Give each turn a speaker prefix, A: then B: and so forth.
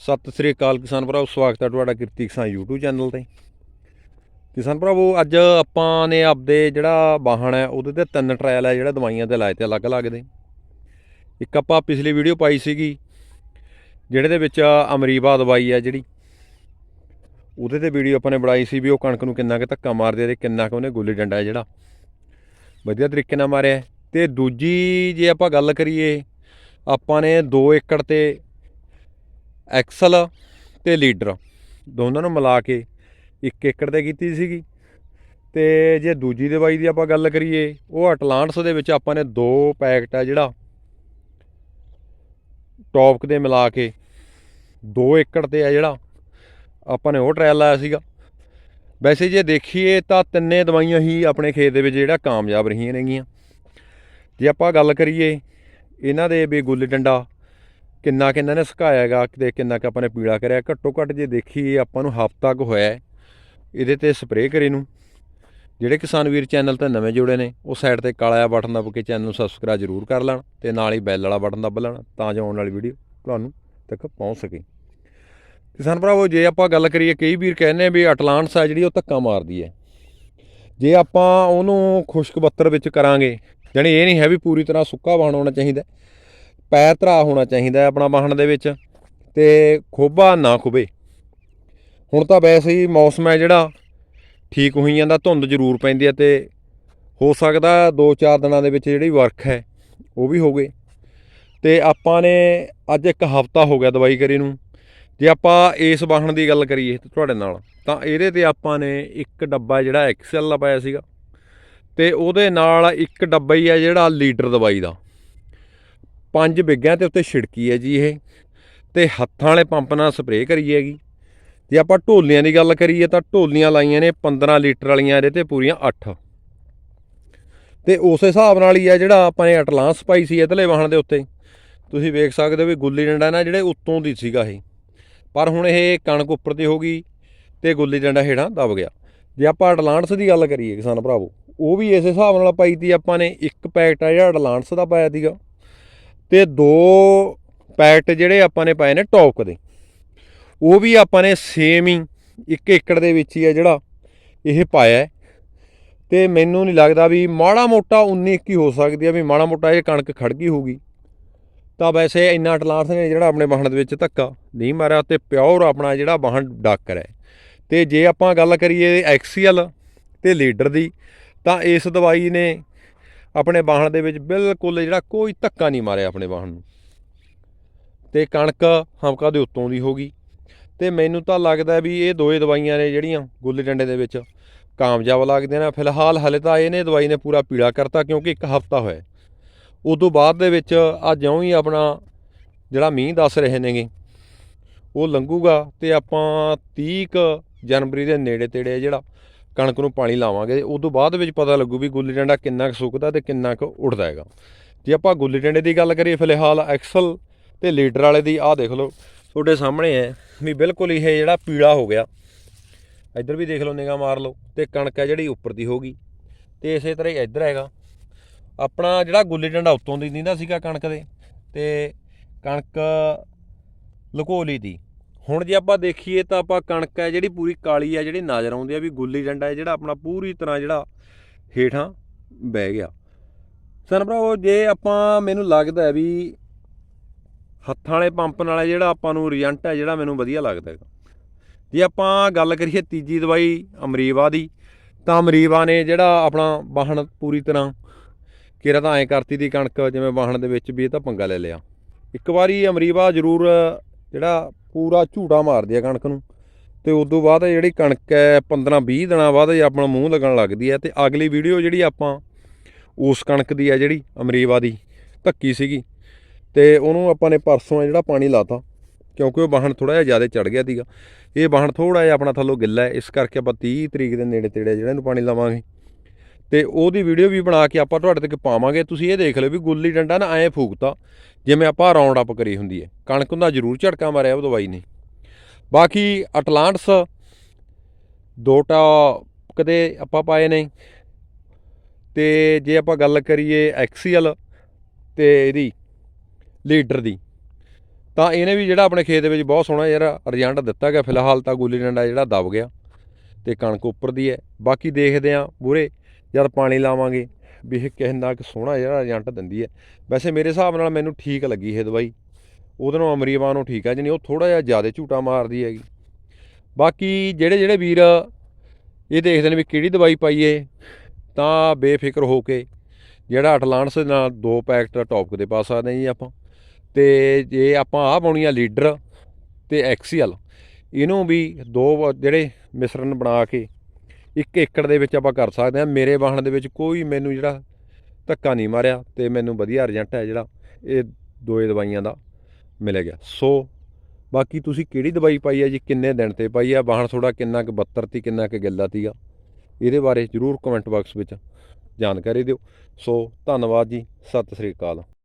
A: ਸਤਿ ਸ੍ਰੀ ਅਕਾਲ ਕਿਸਾਨ ਭਰਾਵੋ ਸਵਾਗਤ ਹੈ ਤੁਹਾਡਾ ਕਿਰਤੀ ਕਿਸਾਨ YouTube ਚੈਨਲ ਤੇ। ਕਿਸਾਨ ਭਰਾਵੋ, ਅੱਜ ਆਪਾਂ ਨੇ ਆਪਦੇ ਜਿਹੜਾ ਵਾਹਣ ਹੈ, ਉਹਦੇ ਤੇ ਤਿੰਨ ਟਰਾਇਲ ਹੈ, ਜਿਹੜਾ ਦਵਾਈਆਂ ਤੇ ਲਾਏ ਤੇ ਅਲੱਗ-ਅਲੱਗ ਦੇ। ਇੱਕ ਆਪਾਂ ਪਿਛਲੀ ਵੀਡੀਓ ਪਾਈ ਸੀਗੀ ਜਿਹੜੇ ਦੇ ਵਿੱਚ ਅਮਰੀਬਾ ਦਵਾਈ ਹੈ ਜਿਹੜੀ। ਉਹਦੇ ਤੇ ਵੀਡੀਓ ਆਪਾਂ ਨੇ ਬਣਾਈ ਸੀ ਵੀ ਉਹ ਕਣਕ ਨੂੰ ਕਿੰਨਾ ਕੁ ਧੱਕਾ ਮਾਰਦੇ ਆ ਤੇ ਕਿੰਨਾ ਕੁ ਉਹਨੇ ਗੁੱਲੀ ਡੰਡਾ ਜਿਹੜਾ। ਵਧੀਆ ਤਰੀਕੇ ਨਾਲ ਮਾਰਿਆ ਹੈ। ਤੇ ਦੂਜੀ ਜੇ ਆਪਾਂ ਗੱਲ ਕਰੀਏ, ਆਪਾਂ ਨੇ 2 ਏਕੜ ਤੇ ਐਕਸਲ ਤੇ ਲੀਡਰ ਦੋਨਾਂ ਨੂੰ ਮਿਲਾ ਕੇ 1 ਏਕੜ ਤੇ ਕੀਤੀ ਸੀਗੀ। ਤੇ ਜੇ ਦੂਜੀ ਦਵਾਈ ਦੀ ਆਪਾਂ ਗੱਲ ਕਰੀਏ, ਉਹ ਅਟਲਾਂਟਸ ਦੇ ਵਿੱਚ ਆਪਾਂ ਨੇ ਦੋ ਪੈਕਟ ਆ ਜਿਹੜਾ ਟੌਪਕ ਦੇ ਮਿਲਾ ਕੇ 2 ਏਕੜ ਤੇ ਆ ਜਿਹੜਾ ਆਪਾਂ ਨੇ ਉਹ ਟ੍ਰਾਇਲ ਲਾਇਆ ਸੀਗਾ। ਵੈਸੇ ਜੇ ਦੇਖੀਏ ਤਾਂ ਤਿੰਨੇ ਦਵਾਈਆਂ ਹੀ ਆਪਣੇ ਖੇਤ ਦੇ ਵਿੱਚ ਜਿਹੜਾ ਕਾਮਯਾਬ ਰਹੀਆਂ ਨੇਗੀਆਂ। ਜੇ ਆਪਾਂ ਗੱਲ ਕਰੀਏ, ਇਹਨਾਂ ਦੇ ਵੀ ਗੁੱਲੀ ਡੰਡਾ ਕਿੰਨਾ ਕਿੰਨਾ ਨੇ ਸੁਕਾਇਆ ਹੈਗਾ ਤੇ ਕਿੰਨਾ ਕੁ ਆਪਾਂ ਨੇ ਪੀਲਾ ਕਰਿਆ। ਘੱਟੋ ਘੱਟ ਜੇ ਦੇਖੀਏ, ਆਪਾਂ ਨੂੰ ਹਫ਼ਤਾ ਕੁ ਹੋਇਆ ਇਹਦੇ ਤੇ ਸਪਰੇਅ ਕਰੇ ਨੂੰ। ਜਿਹੜੇ ਕਿਸਾਨ ਵੀਰ ਚੈਨਲ ਤੇ ਨਵੇਂ ਜੁੜੇ ਨੇ, ਉਹ ਸਾਈਡ ਤੇ ਕਾਲਾ ਬਟਨ ਦਬ ਕੇ ਚੈਨਲ ਨੂੰ ਸਬਸਕ੍ਰਾਈਬ ਜ਼ਰੂਰ ਕਰ ਲੈਣ ਤੇ ਨਾਲ ਹੀ ਬੈਲ ਵਾਲਾ ਬਟਨ ਦਬ ਲੈਣ ਤਾਂ ਜੋ ਆਉਣ ਵਾਲੀ ਵੀਡੀਓ ਤੁਹਾਨੂੰ ਤੱਕ ਪਹੁੰਚ ਸਕੇ। ਕਿਸਾਨ ਭਰਾਵੋ, ਜੇ ਆਪਾਂ ਗੱਲ ਕਰੀਏ, ਕਈ ਵੀਰ ਕਹਿੰਦੇ ਆ ਵੀ ਅਟਲਾਂਟਸ ਆ ਜਿਹੜੀ ਉਹ ਧੱਕਾ ਮਾਰਦੀ ਹੈ। ਜੇ ਆਪਾਂ ਉਹਨੂੰ ਖੁਸ਼ਕ ਬੱਤਰ ਵਿੱਚ ਕਰਾਂਗੇ, ਜਾਣੀ ਇਹ ਨਹੀਂ ਹੈ ਵੀ ਪੂਰੀ ਤਰ੍ਹਾਂ ਸੁੱਕਾ ਵਾਹਣ ਹੋਣਾ ਚਾਹੀਦਾ। ਪੈਰ ਧਰਾ ਹੋਣਾ ਚਾਹੀਦਾ ਆਪਣਾ ਵਾਹਣ ਦੇ ਵਿੱਚ ਤੇ ਖੋਬਾ ਨਾ ਖੁਬੇ। ਹੁਣ ਤਾਂ ਵੈਸੇ ਹੀ ਮੌਸਮ ਹੈ ਜਿਹੜਾ, ਠੀਕ ਹੋਈ ਜਾਂਦਾ, ਧੁੰਦ ਜ਼ਰੂਰ ਪੈਂਦੀ ਹੈ ਤੇ ਹੋ ਸਕਦਾ 2-4 ਦਿਨਾਂ ਦੇ ਵਿੱਚ ਜਿਹੜੀ ਵਰਖ ਹੈ, ਉਹ ਵੀ ਹੋ ਗਏ ਤੇ ਆਪਾਂ ਨੇ ਅੱਜ ਇੱਕ ਹਫਤਾ ਹੋ ਗਿਆ ਦਵਾਈ ਕਰੀ ਨੂੰ। ਜੇ ਆਪਾਂ ਇਸ ਵਾਹਣ ਦੀ ਗੱਲ ਕਰੀਏ ਤੁਹਾਡੇ ਨਾਲ, ਤਾਂ ਇਹਦੇ ਤੇ ਆਪਾਂ ਨੇ ਇੱਕ ਡੱਬਾ ਜਿਹੜਾ ਐਕਸਲ ਦਾ ਪਾਇਆ ਸੀਗਾ। ਤੇ ਉਹਦੇ ਨਾਲ ਇੱਕ ਡੱਬਾ ਹੀ ਹੈ ਜਿਹੜਾ ਲੀਟਰ ਦਵਾਈ ਦਾ। ਪੰਜ ਬਿੱਗਿਆਂ ਤੇ ਉੱਤੇ ਛਿੜਕੀ ਹੈ ਜੀ ਇਹ। ਤੇ ਹੱਥਾਂ ਵਾਲੇ ਪੰਪ ਨਾਲ ਸਪਰੇਅ ਕਰੀ ਹੈਗੀ। ਜੇ ਆਪਾਂ ਢੋਲੀਆਂ ਦੀ ਗੱਲ ਕਰੀਏ ਤਾਂ ਢੋਲੀਆਂ ਲਾਈਆਂ ਨੇ 15 ਲੀਟਰ ਵਾਲੀਆਂ ਇਹਦੇ ਤੇ ਪੂਰੀਆਂ 8 ਤੇ ਉਸ ਹਿਸਾਬ ਨਾਲ ਹੀ ਆ ਜਿਹੜਾ ਆਪਾਂ ਨੇ ਅਟਲਾਂਸ ਪਾਈ ਸੀ ਇਧਰਲੇ ਵਾਹਣ ਦੇ ਉੱਤੇ। ਤੁਸੀਂ ਵੇਖ ਸਕਦੇ ਹੋ ਵੀ ਗੁੱਲੀ ਡੰਡਾ ਨਾ ਜਿਹੜੇ ਉੱਤੋਂ ਦੀ ਸੀਗਾ ਇਹ। ਪਰ ਹੁਣ ਇਹ ਕਣਕ ਉੱਪਰ ਤੇ ਹੋ ਗਈ ਤੇ ਗੁੱਲੀ ਡੰਡਾ ਹੇਠਾਂ ਦਬ ਗਿਆ। ਜੇ ਆਪਾਂ ਅਟਲਾਂਟਸ ਦੀ ਗੱਲ ਕਰੀਏ ਕਿਸਾਨ ਭਰਾਵੋ, ਉਹ ਵੀ ਇਸ ਹਿਸਾਬ ਨਾਲ ਪਾਈ ਤੀ ਆਪਾਂ ਨੇ। ਇੱਕ ਪੈਕਟ ਆ ਜਿਹੜਾ ਅਟਲਾਂਟਸ ਦਾ ਪਾਇਆ ਸੀਗਾ। ਤੇ ਦੋ ਪੈਕਟ ਜਿਹੜੇ ਆਪਾਂ ਨੇ ਪਾਏ ਨੇ ਟੌਪ ਦੇ। ਉਹ ਵੀ ਆਪਾਂ ਨੇ ਸੇਮ ਹੀ ਇੱਕ ਏਕੜ ਦੇ ਵਿੱਚ ਹੀ ਆ ਜਿਹੜਾ ਇਹ ਪਾਇਆ ਹੈ। ਤੇ ਮੈਨੂੰ ਨਹੀਂ ਲੱਗਦਾ ਵੀ ਮਾੜਾ ਮੋਟਾ 19 21 ਹੋ ਸਕਦੀ ਆ ਵੀ ਮਾੜਾ ਮੋਟਾ ਇਹ ਕਣਕ ਖੜ ਗਈ ਹੋਊਗੀ। ਤਾਂ ਵੈਸੇ ਇੰਨਾ ਟਲਾਂਸ ਨੇ ਜਿਹੜਾ ਆਪਣੇ ਵਾਹਣ ਦੇ ਵਿੱਚ ਧੱਕਾ। ਨਹੀਂ ਮਾਰਿਆ ਤੇ ਪਿਓਰ ਆਪਣਾ ਜਿਹੜਾ ਵਾਹਣ ਡਾਕਰ ਹੈ। ਤੇ ਜੇ ਆਪਾਂ ਗੱਲ ਕਰੀਏ ਐਕਸੀਅਲ ਤੇ ਲੀਡਰ ਦੀ, ਤਾਂ ਇਸ ਦਵਾਈ ਨੇ ਆਪਣੇ ਵਾਹਣ ਦੇ ਵਿੱਚ ਬਿਲਕੁਲ ਜਿਹੜਾ ਕੋਈ ਧੱਕਾ ਨਹੀਂ ਮਾਰਿਆ ਆਪਣੇ ਵਾਹਣ ਨੂੰ। ਤੇ ਕਣਕ ਹਮਕਾ ਦੇ ਉੱਤੋਂ ਦੀ ਹੋ ਗਈ। ਤੇ ਮੈਨੂੰ ਤਾਂ ਲੱਗਦਾ ਵੀ ਇਹ ਦੋਏ ਦਵਾਈਆਂ ਨੇ ਜਿਹੜੀਆਂ ਗੁੱਲੇ ਡੰਡੇ ਦੇ ਵਿੱਚ ਕਾਮਯਾਬ ਲੱਗਦੀਆਂ ਨੇ। ਫਿਲਹਾਲ ਹਲੇ ਤਾਂ ਇਹਨੇ ਦਵਾਈ ਨੇ ਪੂਰਾ ਪੀੜਾ ਕਰਤਾ ਕਿਉਂਕਿ ਇੱਕ ਹਫਤਾ ਹੋਇਆ। ਉਦੋਂ ਬਾਅਦ ਦੇ ਵਿੱਚ ਆ ਜਿਉਂ ਹੀ ਆਪਣਾ ਜਿਹੜਾ ਮੀਂਹ ਦੱਸ ਰਹੇ ਨੇਗੇ, ਉਹ ਲੰਘੂਗਾ ਤੇ ਆਪਾਂ 30 ਜਨਵਰੀ ਦੇ ਨੇੜੇ ਤੇੜੇ ਜਿਹੜਾ ਕਣਕ ਨੂੰ ਪਾਣੀ ਲਾਵਾਂਗੇ, ਉਦੋਂ ਬਾਅਦ ਵਿੱਚ ਪਤਾ ਲੱਗੂ ਵੀ ਗੁੱਲੀ ਡੰਡਾ ਕਿੰਨਾ ਕੁ ਸੁੱਕਦਾ ਤੇ ਕਿੰਨਾ ਕੁ ਉੱਡਦਾ ਹੈਗਾ। ਜੇ ਆਪਾਂ ਗੁੱਲੀ ਡੰਡੇ ਦੀ ਗੱਲ ਕਰੀਏ, ਫਿਲਹਾਲ ਐਕਸਲ ਤੇ ਲੀਡਰ ਵਾਲੇ ਦੀ ਆਹ ਦੇਖ ਲਓ, ਤੁਹਾਡੇ ਸਾਹਮਣੇ ਹੈ ਵੀ ਬਿਲਕੁਲ ਇਹ ਜਿਹੜਾ ਪੀਲਾ ਹੋ ਗਿਆ। ਇੱਧਰ ਵੀ ਦੇਖ ਲਓ, ਨਿਗਾਹ ਮਾਰ ਲਓ ਤੇ ਕਣਕ ਹੈ ਜਿਹੜੀ ਉੱਪਰ ਦੀ ਹੋ ਗਈ। ਤੇ ਇਸੇ ਤਰ੍ਹਾਂ ਹੀ ਇੱਧਰ ਹੈਗਾ। ਆਪਣਾ ਜਿਹੜਾ ਗੁੱਲੀ ਡੰਡਾ ਉੱਤੋਂ ਦੀ ਦਿੰਦਾ ਸੀਗਾ ਕਣਕ ਦੇ, ਤੇ ਕਣਕ ਲਕੋਲੀ ਦੀ। ਹੁਣ ਜੇ ਆਪਾਂ ਦੇਖੀਏ ਤਾਂ ਆਪਾਂ ਕਣਕ ਹੈ ਜਿਹੜੀ ਪੂਰੀ ਕਾਲੀ ਹੈ, ਜਿਹੜੀ ਨਜ਼ਰ ਆਉਂਦੀ ਆ ਵੀ ਗੁੱਲੀ ਡੰਡਾ ਹੈ ਜਿਹੜਾ ਆਪਣਾ ਪੂਰੀ ਤਰ੍ਹਾਂ ਜਿਹੜਾ ਹੇਠਾਂ ਬਹਿ ਗਿਆ। ਸਨ ਭਰਾਓ ਜੇ ਆਪਾਂ ਮੈਨੂੰ ਲੱਗਦਾ ਹੈ ਵੀ ਹੱਥਾਂ ਵਾਲੇ ਪੰਪ ਨਾਲ ਜਿਹੜਾ ਆਪਾਂ ਨੂੰ ਰਿਜ਼ਲਟ ਹੈ ਜਿਹੜਾ ਮੈਨੂੰ ਵਧੀਆ ਲੱਗਦਾ ਹੈਗਾ। ਜੇ ਆਪਾਂ ਗੱਲ ਕਰੀਏ ਤੀਜੀ ਦਵਾਈ ਅਮਰੀਵਾ ਦੀ, ਤਾਂ ਅਮਰੀਵਾ ਨੇ ਜਿਹੜਾ ਆਪਣਾ ਵਾਹਣ ਪੂਰੀ ਤਰ੍ਹਾਂ ਕਿਰਾ ਤਾਂ ਐਂ ਕਰਤੀ ਦੀ ਕਣਕ, ਜਿਵੇਂ ਵਾਹਣ ਦੇ ਵਿੱਚ ਵੀ ਇਹ ਤਾਂ ਪੰਗਾ ਲੈ ਲਿਆ। ਇੱਕ ਵਾਰੀ ਅਮਰੀਵਾ ਜ਼ਰੂਰ ਜਿਹੜਾ ਪੂਰਾ ਝੂਟਾ ਮਾਰਦੀ ਆ ਕਣਕ ਨੂੰ। ਤੇ ਤੋਂ ਬਾਅਦ ਜਿਹੜੀ ਕਣਕ ਹੈ 15 20 ਦਿਨਾਂ ਬਾਅਦ ਇਹ ਆਪਣਾ ਮੂੰਹ ਲੱਗਣ ਲੱਗਦੀ ਹੈ ਤੇ ਅਗਲੀ ਵੀਡੀਓ ਜਿਹੜੀ ਆਪਾਂ ਉਸ ਕਣਕ ਦੀ ਹੈ ਜਿਹੜੀ ਅਮਰੀਵਾ ਦੀ ਧੱਕੀ ਸੀਗੀ। ਤੇ ਉਹਨੂੰ ਆਪਾਂ ਨੇ ਪਰਸੋਂ ਆ ਜਿਹੜਾ ਪਾਣੀ ਲਾਤਾ, ਕਿਉਂਕਿ ਉਹ ਵਾਹਣ ਥੋੜਾ ਜਿਹਾ ਜ਼ਿਆਦਾ ਚੜ ਗਿਆ ਸੀਗਾ। ਇਹ ਵਾਹਣ ਥੋੜਾ ਜਿਹਾ ਆਪਣਾ ਥੱਲੋਂ ਗਿੱਲਾ ਹੈ, ਇਸ ਕਰਕੇ ਆਪਾਂ 30 ਤਰੀਕ ਦੇ ਨੇੜੇ ਤੇੜੇ ਜਿਹੜਾ ਇਹਨੂੰ ਪਾਣੀ ਲਾਵਾਂਗੇ। ਤੇ ਉਹਦੀ ਵੀਡੀਓ ਵੀ ਬਣਾ ਕੇ ਆਪਾਂ ਤੁਹਾਡੇ ਤੱਕ ਪਾਵਾਂਗੇ। ਤੁਸੀਂ ਇਹ ਦੇਖ ਲਿਓ ਵੀ ਗੁੱਲੀ ਡੰਡਾ ਨਾ ਐਂ ਫੂਕਤਾ, ਜਿਵੇਂ ਆਪਾਂ ਰਾਉਂਡ ਅਪ ਕਰੀ ਹੁੰਦੀ ਹੈ ਕਣਕ ਦਾ ਜ਼ਰੂਰ ਝਟਕਾ ਮਾਰਿਆ, ਉਹ ਦਵਾਈ ਨੇ ਬਾਕੀ ਅਟਲਾਂਟਸ ਦੋਟਾ ਕਦੇ ਆਪਾਂ ਪਾਏ ਨੇ ਤੇ ਜੇ ਆਪਾਂ ਗੱਲ ਕਰੀਏ ਐਕਸੀਅਲ ਤੇ ਇਹਦੀ ਲੀਡਰ ਦੀ, ਤਾਂ ਇਹਨੇ ਵੀ ਜਿਹੜਾ ਆਪਣੇ ਖੇਤ ਵਿੱਚ ਬਹੁਤ ਸੋਹਣਾ ਯਾਰ ਰਿਜ਼ਲਟ ਦਿੱਤਾ ਗਿਆ। ਫਿਲਹਾਲ ਤਾਂ ਗੁੱਲੀ ਡੰਡਾ ਜਿਹੜਾ ਦਬ ਗਿਆ ਤੇ ਕਣਕ ਉੱਪਰ ਦੀ ਹੈ ਬਾਕੀ ਦੇਖਦੇ ਆਂ ਬੁਰੇ ਜਦ ਪਾਣੀ ਲਾਵਾਂਗੇ। ਵੀ ਇਹ ਕਿੰਨਾ ਕਿ ਸੋਹਣਾ ਜਿਹੜਾ ਰਿਜ਼ਲਟ ਦਿੰਦੀ ਹੈ। ਵੈਸੇ ਮੇਰੇ ਹਿਸਾਬ ਨਾਲ ਮੈਨੂੰ ਠੀਕ ਲੱਗੀ ਇਹ ਦਵਾਈ। ਉਹਦੇ ਨਾਲ ਅਮਰੀਵਾ ਨੂੰ ਠੀਕ ਹੈ, ਜਾਣੀ ਉਹ ਥੋੜਾ ਜਿਹਾ ਜ਼ਿਆਦਾ ਝੂਟਾ ਮਾਰਦੀ ਹੈਗੀ। ਬਾਕੀ ਜਿਹੜੇ ਜਿਹੜੇ ਵੀਰ, ਇਹ ਦੇਖਦੇ ਨੇ ਵੀ ਕਿਹੜੀ ਦਵਾਈ ਪਾਈਏ, ਤਾਂ ਬੇਫਿਕਰ ਹੋ ਕੇ ਜਿਹੜਾ ਅਟਲਾਂਟਸ ਦੇ ਨਾਲ ਦੋ ਪੈਕਟ ਟੌਪਕ ਦੇ ਪਾ ਸਕਦੇ ਹਾਂ ਜੀ ਆਪਾਂ। ਤੇ ਜੇ ਆਪਾਂ ਆਹ ਪਾਉਣੀ ਆ ਲੀਡਰ ਤੇ ਐਕਸੀਅਲ ਇਹਨੂੰ ਵੀ ਦੋ ਜਿਹੜੇ ਮਿശ്ਰਣ ਬਣਾ ਕੇ ਇੱਕ ਏਕੜ ਦੇ ਵਿੱਚ ਆਪਾਂ ਕਰ ਸਕਦੇ ਹਾਂ। ਮੇਰੇ ਵਾਹਣ ਦੇ ਵਿੱਚ ਕੋਈ ਮੈਨੂੰ ਜਿਹੜਾ ਧੱਕਾ ਨਹੀਂ ਮਾਰਿਆ ਤੇ ਮੈਨੂੰ ਵਧੀਆ ਰਿਜ਼ਲਟ ਹੈ ਜਿਹੜਾ, ਇਹ ਦੋਏ ਦਵਾਈਆਂ ਦਾ ਮਿਲ ਗਿਆ। ਸੋ ਬਾਕੀ ਤੁਸੀਂ ਕਿਹੜੀ ਦਵਾਈ ਪਾਈ ਹੈ ਜੀ? ਕਿੰਨੇ ਦਿਨ ਤੇ ਪਾਈ ਹੈ? ਵਾਹਣ ਤੁਹਾਡਾ ਕਿੰਨਾ ਕੁ 72 ਤੀ, ਕਿੰਨਾ ਕੁ ਗਿੱਲਾ ਤੀਗਾ? ਇਹਦੇ ਬਾਰੇ ਜਰੂਰ ਕਮੈਂਟ ਬਾਕਸ ਵਿੱਚ ਜਾਣਕਾਰੀ ਦਿਓ। ਸੋ ਧੰਨਵਾਦ ਜੀ। ਸਤਿ ਸ੍ਰੀ ਅਕਾਲ।